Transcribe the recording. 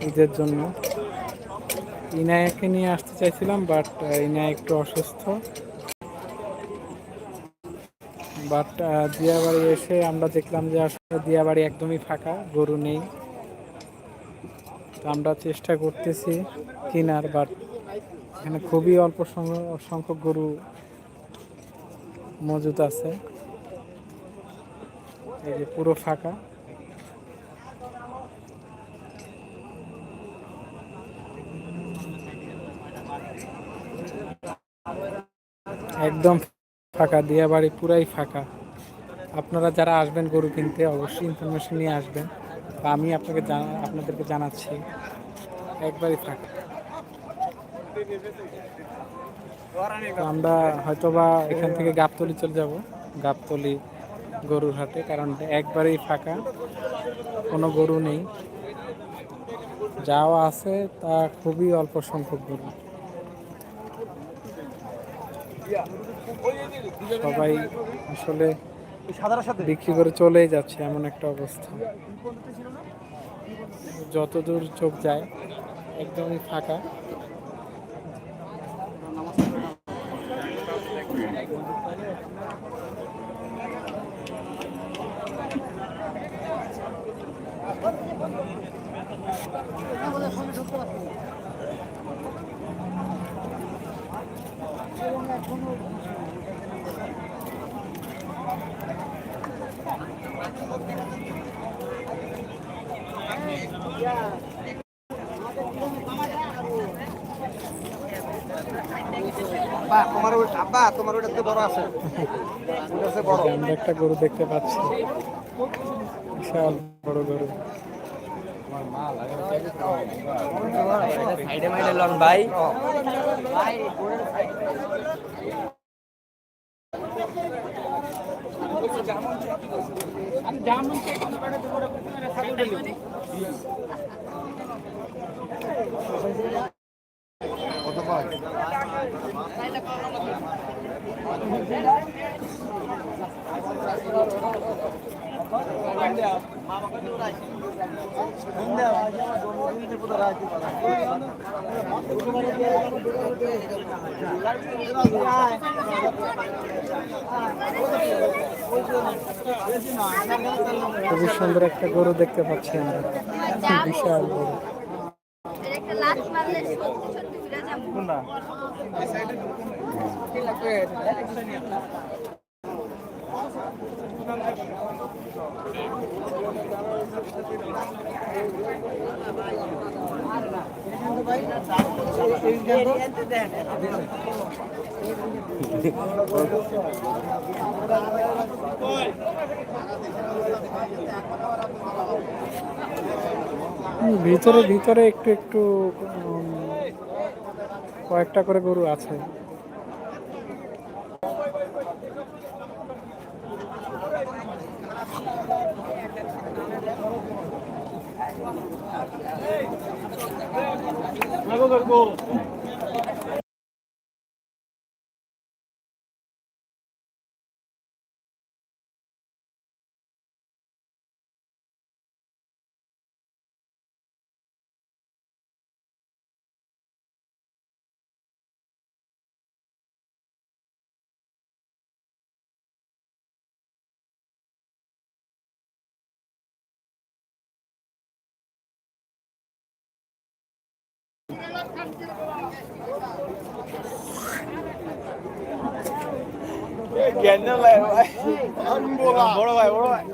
ঈদের জন্য। ইনায়াকে নিয়ে আসতে চাইছিলাম বাট ইনায়া একটু অসুস্থ। বাট দিয়াবাড়ি এসে আমরা দেখলাম যে আসলে দিয়াবাড়ি একদমই ফাঁকা, গরু নেই। তো আমরা চেষ্টা করতেছি কেনার বাট এখানে খুবই অল্প সংখ্য- সংখ্যক গরু মজুদ আছে। এই যে পুরো ফাঁকা। একদম ফাঁকা দিয়া বাড়ি পুরাই ফাঁকা। আপনারা যারা আসবেন গরু কিনতে, অবশ্যই ইনফরমেশন নিয়ে আসবেন। আমি আপনাকে আপনাদেরকে জানাচ্ছি, একবারই ফাঁকা। আমরা হয়তোবা এখান থেকে গাবতলি চলে যাব। গাবতলি গরুর হাটে, কারণ একবারেই ফাঁকা, কোনো গরু নেই। যাওয়া আছে, তা খুবই অল্প সংখ্যক গরু। সবাই আসলে বিক্রি করে চলেই যাচ্ছে, এমন একটা অবস্থা। যতদূর চোখ যায়, একদমই ফাঁকা। তোমার আব্বা তোমার ওইটা তো বড় আছে। ওটা একটা গরু দেখতে পাচ্ছি। বড় গরু। সাইডে মাইডে লন ভাই কত পায় খুবই সুন্দর একটা গরু দেখতে পাচ্ছি আমরা। বিশাল গরু। একটা ভিতরে ভিতরে একটু একটু কয়েকটা করে গরু আছে। Go, go, go. বড় ভাই বড় ভাই